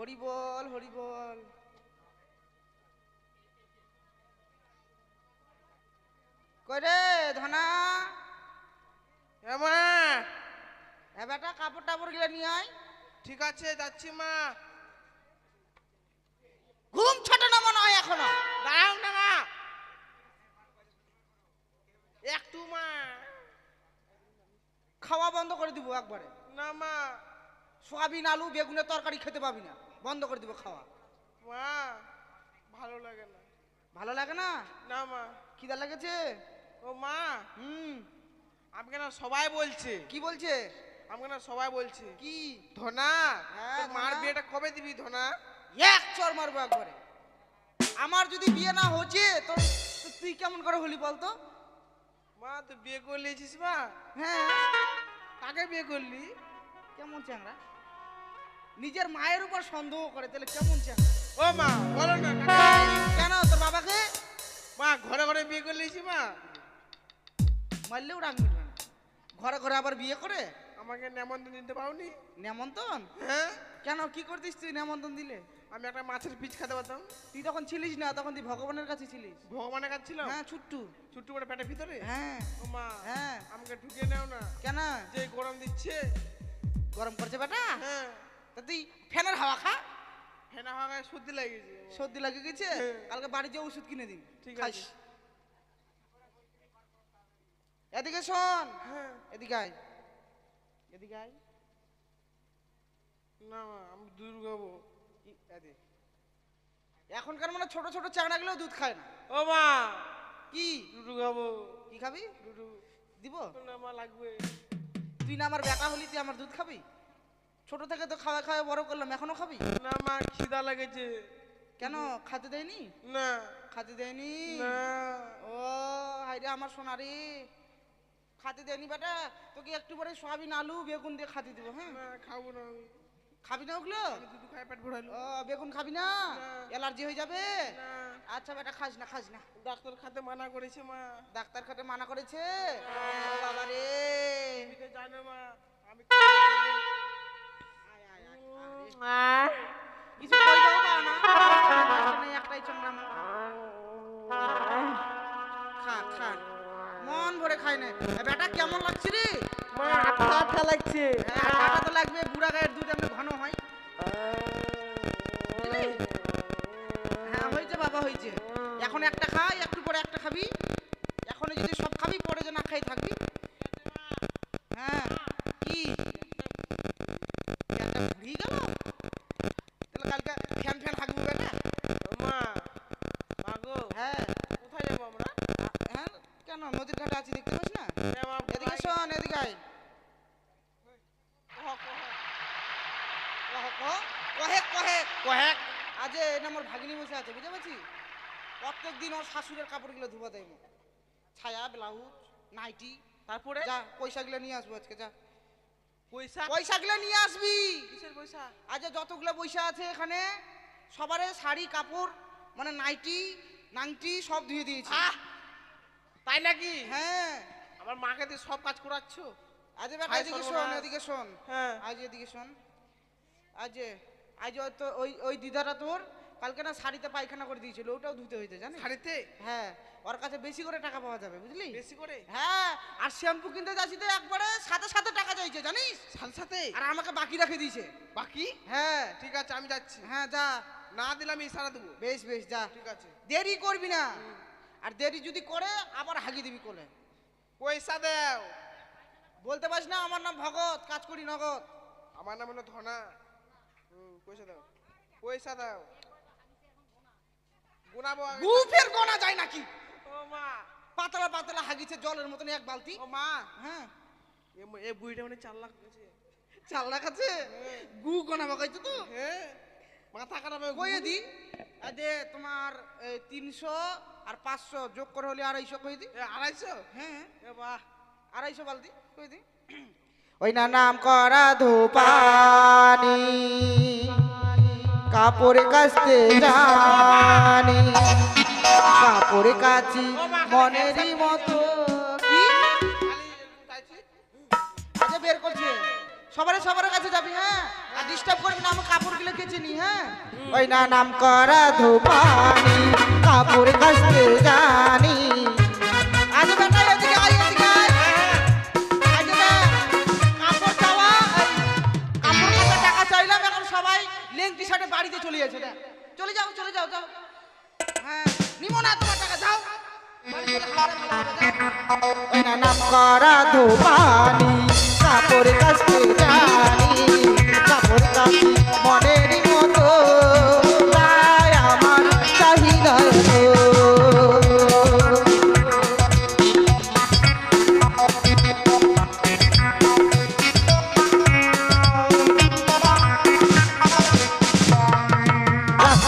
হরি বল হরি বল। কই ধনা? বেটা কাপড় টাপড়গুলো নিয়ে আয়। ঠিক আছে যাচ্ছি মা। ঘুম ছটানো মনে হয় এখনও? দাঁড়াও না মা। একটু মা। খাওয়া বন্ধ করে দিব একবারে। না মা। সোয়াবিন আলু বেগুনের তরকারি খেতে পাবি না। বন্ধ করে দিব খাওয়া। মা ভালো লাগে না। ভালো লাগে না? না মা। খিদা লেগেছে? ও মা। হুম। আমাকে না সবাই বলছে। কি বলছে? আমাকে না সবাই বলছে। কি? ধনা? হ্যাঁ, মার বিয়েটা কবে দিবি ধনা? এক চর মারবো একবারে। আমার যদি বিয়ে না হচ্ছে তো তো তুই কেমন করে হলি বলতো? মা তুই বিয়ে করে নিয়েছিস মা? হ্যাঁ। কাকে বিয়ে করলি? কেমন চ্যাংরা? নিজের মায়ের উপর সন্দেহ করে তাহলে কেমন চ্যাংরা ও মা বলো না কেন তোর বাবাকে? মা ঘরে ঘরে বিয়ে করে নিয়েছি মা। মারলেও রাগ মিটবে না। ঘরে ঘরে আবার বিয়ে করে? আমাকে নেমন্তন্ন দিতে পারোনি? নেমন্তন হ্যাঁ। কেন কি করতিস তুই নেমন্তন দিলে? আমি একটা মাছের পিচ খেতে পারতাম। তুই তখন ছিলিস না তখন তুই ভগবানের কাছে ছিলিস। ভগবানের কাছে ছিল হ্যাঁ ছুট্টু। ছুট্টু করে পেটের ভিতরে? হ্যাঁ। ও মা হ্যাঁ। আমাকে ঢুকিয়ে নাও না। কেন? যে গরম দিচ্ছে। গরম করছে বেটা? হ্যাঁ। তা তুই ফ্যানের হাওয়া খা। ফেনা ভাঙায় সর্দি লেগেছে সর্দি লাগে গেছে। কালকে বাড়ি যে ওষুধ কিনে দিন। ঠিক। আছে। এদিকে শোন। হ্যাঁ। এদিকে আয়। এদিকে আয়। না মা আমি দুধ খাব। এখনকার মানে ছোট ছোট চাংড়াগুলো দুধ খায় না। ও মা। কি? দুধু খাব। কি খাবি? দুধু। দিব? না মা লাগবে। তুই না আমার বেটা হলি তুই আমার দুধ খাবি? ছোট থেকে তো খাওয়া খাওয়া বড় করলাম এখনও খাবি? না মা খিদা লেগেছে। কেন? খাতে দেয়নি? না। খাতে দেয়নি? না। ও হাইরে আমার সোনা রে খাতে দেয়নি বেটা তোকে একটু পরে সোয়াবিন আলু বেগুন দিয়ে খাতে দিব হ্যাঁ? না খাব না আমি। খাবি না ওগুলো? দুধ খাই পেট ভরালো ও বেগুন খাবি না। অ্যালার্জি হয়ে যাবে? না। আচ্ছা বেটা খাস না খাস না। ডাক্তার খাতে মানা করেছে মা। ডাক্তার খাতে মানা করেছে? বাবা রে জানো মা আমি। কিছু কইতেও পারো না একটাই চামড়া খা খা মন ভরে খাই না। বেটা কেমন লাগছে রে? মা আঠা আঠা লাগছে হ্যাঁ, তো লাগবে বুড়া গায়ের দুধ এমনি ঘন হয় বুঝলি? হ্যাঁ হয়েছে বাবা হয়েছে এখন একটা খাই একটু পরে একটা খাবি এখন যদি সব খাবি পরে যে না খাই থাকবি হ্যাঁ কি একটা ঘুরিয়ে গেল তাহলে কালকে ফ্যান ফ্যান হাঁকবো বেটা মা মা গো হ্যাঁ কোথায় যাব আমরা হ্যাঁ কেন নদীর ঘাটে আছি দেখতে পাস না এ মা, এদিকে কোথায়? শোন এদিকে আয় কহ, কহ। কহ কহ কহেক কহেক কহেক আজ এই আমার ভাগিনী বসে আছে বুঝতে পারছি প্রত্যেক দিন ওর শাশুড়ের কাপড়গুলো ধুবা দেয় ছায়া ব্লাউজ নাইটি তারপরে? যা পয়সাগুলো নিয়ে আসব আজকে যা। পয়সা? পয়সাগুলো নিয়ে আসবি। কিসের পয়সা? আজ যতগুলো পয়সা আছে এখানে সবারে শাড়ি কাপড় মানে নাইটি নাংটি সব ধুয়ে দিয়েছি। তাই নাকি? হ্যাঁ। আমার মাকে দিয়ে সব কাজ করাচ্ছ? আজ বেটা এদিকে শোন। এদিকে শোন। হ্যাঁ। আজ এদিকে শোন। আজ আজ ওই তো ওই ওই দিদারা তোর কালকে না শাড়িতে পায়খানা করে দিয়েছিল ওটাও ধুতে হইতে জানি শাড়িতে? হ্যাঁ ওর কাছে বেশি করে টাকা পাওয়া যাবে বুঝলি? বেশি করে? হ্যাঁ আর শ্যাম্পু কিনতে যাচ্ছি তো একবারে সাথে সাথে টাকা চাইছে জানিস? সাথে সাথে? আর আমাকে বাকি রেখে দিয়েছে। বাকি? হ্যাঁ। ঠিক আছে আমি যাচ্ছি। হ্যাঁ যা। না দিলে আমি ইশারা দেবো। বেশ বেশ যা। ঠিক আছে। দেরি করবি না। আর দেরি যদি করে আবার হাগি দিবি কোলে। পয়সা দাও। বলতে পারিস না আমার নাম ভগত কাজ করি নগদ। আমার নাম হলো ধনা। পয়সা দাও। পয়সা দাও। গুনাবো। গুফের গোনা যায় নাকি? ও মা। পাতলা পাতলা হাগিছে জলের মতন এক বালতি। ও মা। হ্যাঁ। এ বুড়িটা মানে চার লাখ গেছে চাল রাখাছে গু গোনা বাগাইছে তো? হ্যাঁ। মাথা খারাপ হয়ে কইয়ে দি। আর তোমার তিনশো আর পাঁচশো যোগ করে হলে আড়াইশো কই দি? আড়াইশো? হ্যাঁ। এ বাহ। আড়াইশো বালতি কই দি? ওই না নাম করা ধোপানি। কাপড় কাচতে জানি কাপড় কাচি মনেরই মতো আচ্ছা বের করছে। সবার সবার কাছে যাবি হ্যাঁ? আর ডিস্টার্ব করবি না কাপড় দেখলে কে চিনি হ্যাঁ? ওই না নাম করা ধোপানি কাপড় কাচতে জানি লেংটি শার্টে বাড়িতে চলে যাচ্ছে চলে যাও চলে যাও যাও। হ্যাঁ নিমো না তোমার টাকা, যাও। করে যাও। ওই না নাম করা ধোপানি, কাপড় কাচতে জানি, কাপড় কাচি মনের মতো।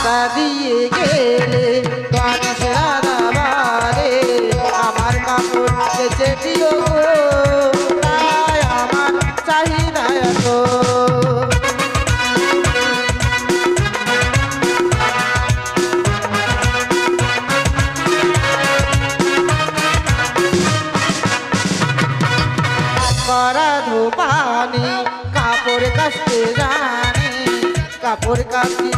রাস্তা দিয়ে গেলে আমার কাপড় কেচে দিও আমার চাহিদা এত। করা ধোপানি কাপড় কাচতে জানি, কাপড় কাচি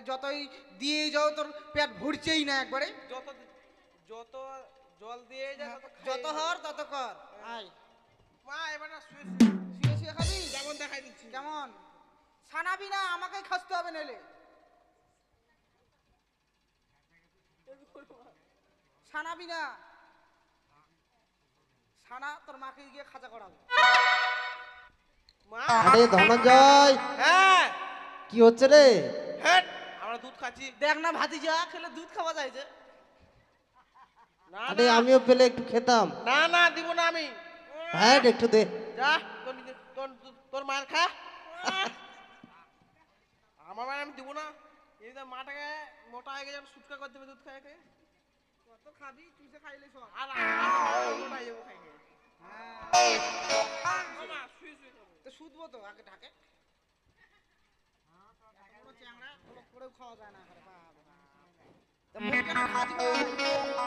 মানে যতই দিয়ে যাও তোর পেট ভরছেই না একবারে। যত যত জল দিয়ে যায় যত হর তত কর। আয়। মা এবার শুয়ে শুয়ে। শুয়ে খাবি? যেমন দেখাই দিচ্ছি। কেমন ছানাবি না আমাকে খাসতে হবে ছানাবি না। ছানা তোর মাকে গিয়ে খাঁচা করাবো। মা। আরে ধনঞ্জয় হ্যাঁ। কি হচ্ছে রে? দুধ খাচ্ছি। দেখ না ভাতিজা খেলে দুধ খাওয়া যায় যে। না আরে না। আমিও পেলে একটু খেতাম। না না দিব না আমি। হ্যাঁ একটু দে। যা তোর নিজে তোর তোর- তোর মায়ের খা। আমার মায়ের আমি দিব না। এই যে মাটাকে মোটা হয়ে গেছে সুটকা করে দেবে দুধ খাই খাই কত খাবি চুষে খাইলে সব আর আর মোটা হয়ে যাব খাই খাই শুয়ে শুয়ে তো শুধবো তো আগে ঢাকে এত বড় চ্যাংড়া, ওগুলো করেও খাওয়া যায় না এখানে, বাবা। তা মুখ কেন খাওয়াচ্ছি বাবা?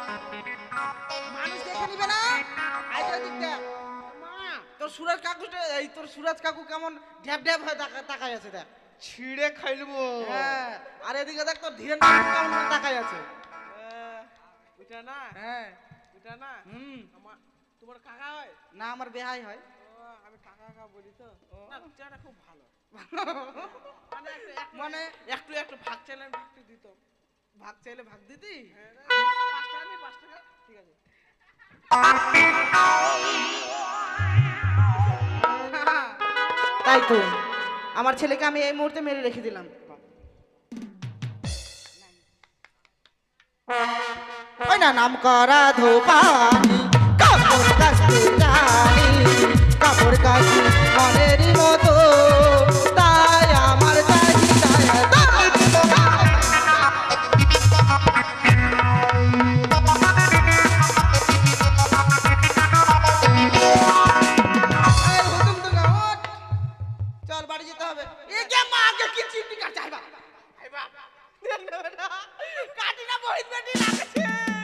মানুষ দেখে নিবে না? আয় তো দেখ। মা তোর সুরাজ কাকুটা এই তোর সুরাজ কাকু কেমন ঢ্যাপ ঢ্যাপ হয়ে তাকায় আছে দেখ। ছিঁড়ে খাইলবো। হ্যাঁ আর এদিকে দেখ তোর কাকু কেমন তাকায় আছে। ওইটা না? হ্যাঁ। ওইটা না? হুম। আমার তোমার কাকা হয়? না আমার বেহাই হয়। আমি কাকা কাকা বলি তো। না খুব ভালো। মানে একটু একটু- ভাগ চাইলে দিত ভাগ চাইলে ভাগ দিতি? তাই তো। আমার ছেলেকে আমি এই মুহূর্তে মেরে রেখে দিলাম। না, নাম করা ধোপানি কাপড় কাপড় কাচি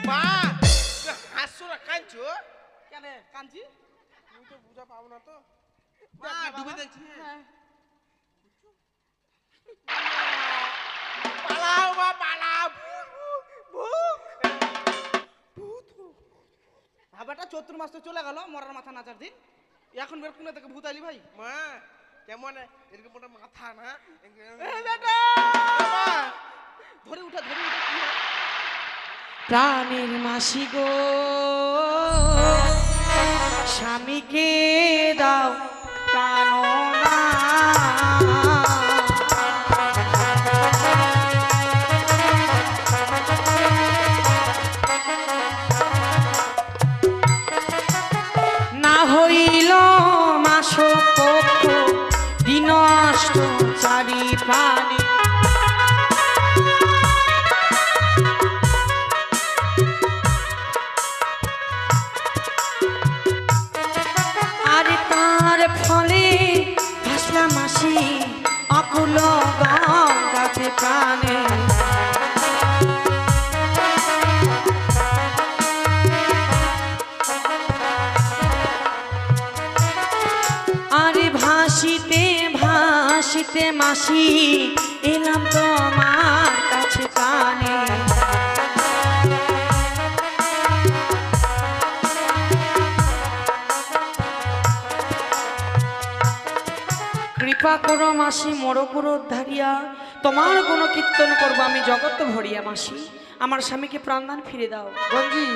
মা হাসছো না কাঁদছো কাঞ্চি তুমি তো বুঝা পাবো না তো মা দেখ ডুবে। দেখছি হ্যাঁ। পালাও মা পালাও ভাবাটা চতুর মাস তো চলে গেল মরার মাথা নাচার দিন এখন বের কোনে থেকে ভূতালি ভাই মা কেমন এরকম মোটা মাথা না ধরে উঠা ধরে উঠা হয়? প্রাণের মাসি গো স্বামীকে দাও তার ফলে ভাসলা মাসি অকুল গাছে প্রাণে। আরে ভাসিতে ভাসিতে মাসি এলাম তোমার কৃপা করো মাসি মোড় করো ধারিয়া তোমার কোনো কীর্তন করব আমি জগৎ ভরিয়া মাসি। আমার স্বামীকে প্রাণদান ফিরে দাও। গঞ্জি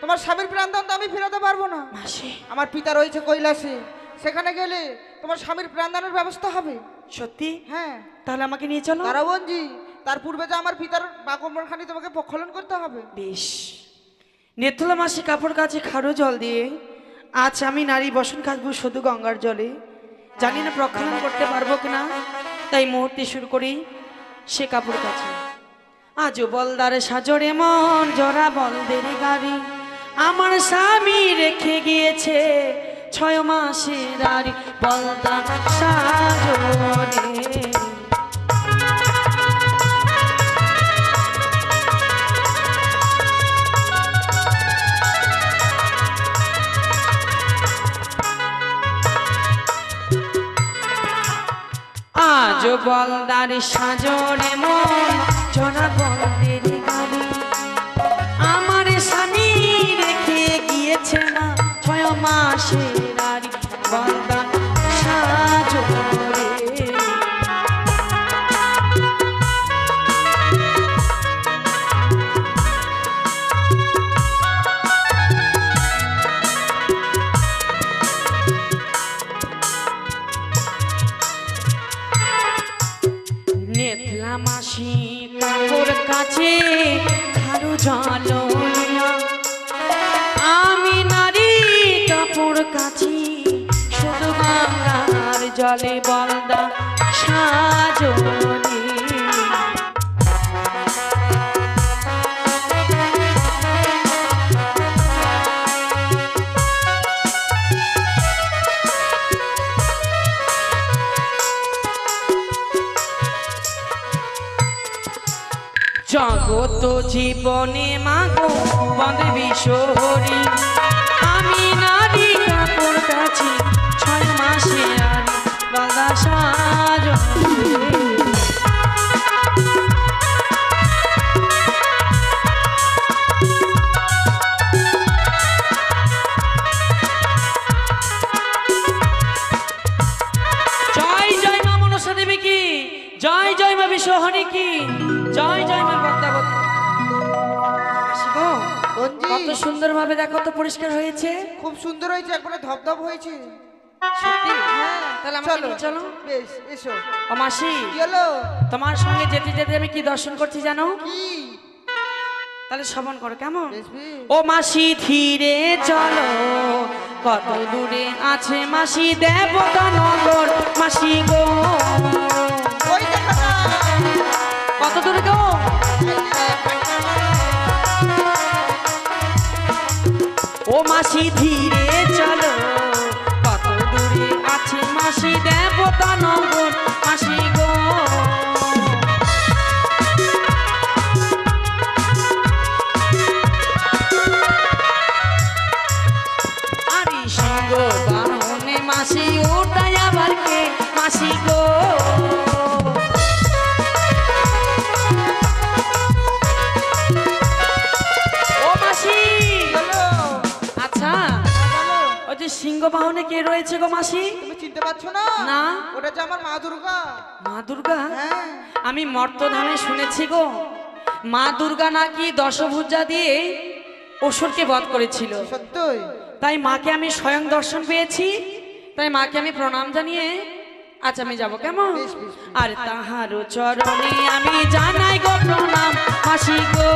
তোমার স্বামীর প্রাণদান তো আমি ফেরাতে পারব না। মাসি। আমার পিতা রয়েছে কৈলাসে। সেখানে গেলে তোমার স্বামীর প্রাণদানের ব্যবস্থা হবে। সত্যি? হ্যাঁ। তাহলে আমাকে নিয়ে চলো। তারাবঞ্জি তার পূর্বে যে আমার পিতার বাগমরখানি তোমাকে প্রক্ষলন করতে হবে। বেশ। নেথলা মাসি কাপড় কাছে খারো জল দিয়ে। আজ আমি নারী বসন কাচবো শুধু গঙ্গার জলে। জানি না প্রক্ষালন করতে পারব কিনা। তাই মুহূর্তে শুরু করি সে কাপড় কাছে। আজও বলদারে সাজরে মন, জরা বলদের গাড়ি। আমার স্বামী রেখে গিয়েছে ছয় মাসের আর বলদা সাজরে। আজ সাজরে মন জনা বলদের জলে বলদা পরিষ্কার হয়েছে? খুব সুন্দর হয়েছে একবারে ধপধপ হয়েছে। সত্যি? হ্যাঁ তাহলে আমাকে নিয়ে চলো। বেশ এসো। ও মাসি তোমার সঙ্গে যেতে যেতে আমি কি দর্শন করছি জানো? কি? তাহলে শ্রবণ করো কেমন? বেশ বেশ। ও মাসি ধীরে চলো। কত দূরে আছে মাসি দেবতা নগর মাসি গো। ওই দেখো না কত দূরে গো মাসি ধীরে সিংহ বাহনে কে রয়েছে গো মাসি? তুমি চিনতে পারছ না? না। ওটা যে আমার মা দুর্গা। মা দুর্গা? হ্যাঁ। আমি মর্তধামে শুনেছি গো মা দুর্গা নাকি দশভুজা দিয়ে অসুরকে বধ করেছিল। সত্যই। তাই মাকে আমি স্বয়ং দর্শন পেয়েছি। তাই মাকে আমি প্রণাম জানিয়ে আচ্ছা আমি যাব কেমন? আর তাহারও চরণে আমি জানাই গো প্রণাম মাসি গো।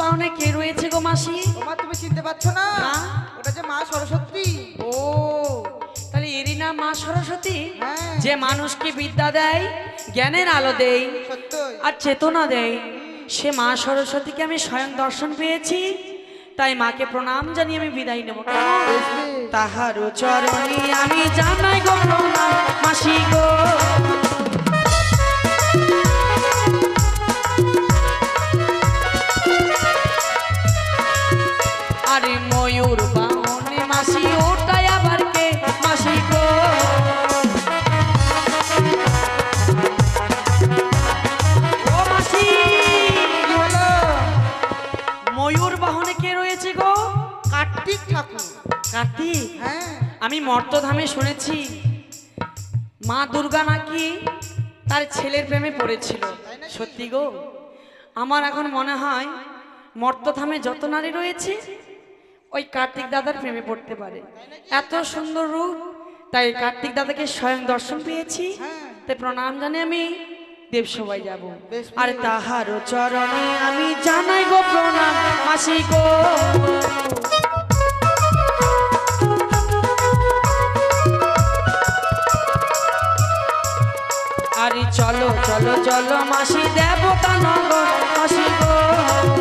বাহনে কে রয়েছে গো মাসি? ওমা তুমি চিনতে পারছ না? না। ওটা যে মা সরস্বতী। ও তাহলে এরই নাম মা সরস্বতী? হ্যাঁ। যে মানুষকে বিদ্যা দেয় জ্ঞানের আলো দেয় আর চেতনা দেয় সে মা সরস্বতীকে আমি স্বয়ং দর্শন পেয়েছি। তাই মাকে প্রণাম জানিয়ে আমি বিদায় নেব। তাহারও চরণে আমি জানাই গো প্রণাম মাসি গো। আমি মর্তধামে শুনেছি মা দুর্গা নাকি তার ছেলের প্রেমে পড়েছিল। সত্যি গো আমার এখন মনে হয় মর্তধামে যত নারী রয়েছে ওই কার্তিক দাদার প্রেমে পড়তে পারে। এত সুন্দর রূপ তাই কার্তিক দাদাকে স্বয়ং দর্শন পেয়েছি। তাই প্রণাম জানে আমি দেবসভায় যাব। আর তাহারও চরণে আমি জানাই গো প্রণাম মাসি গো। চলো চলো চলো মাসি দেবতা নগর মাসি গো।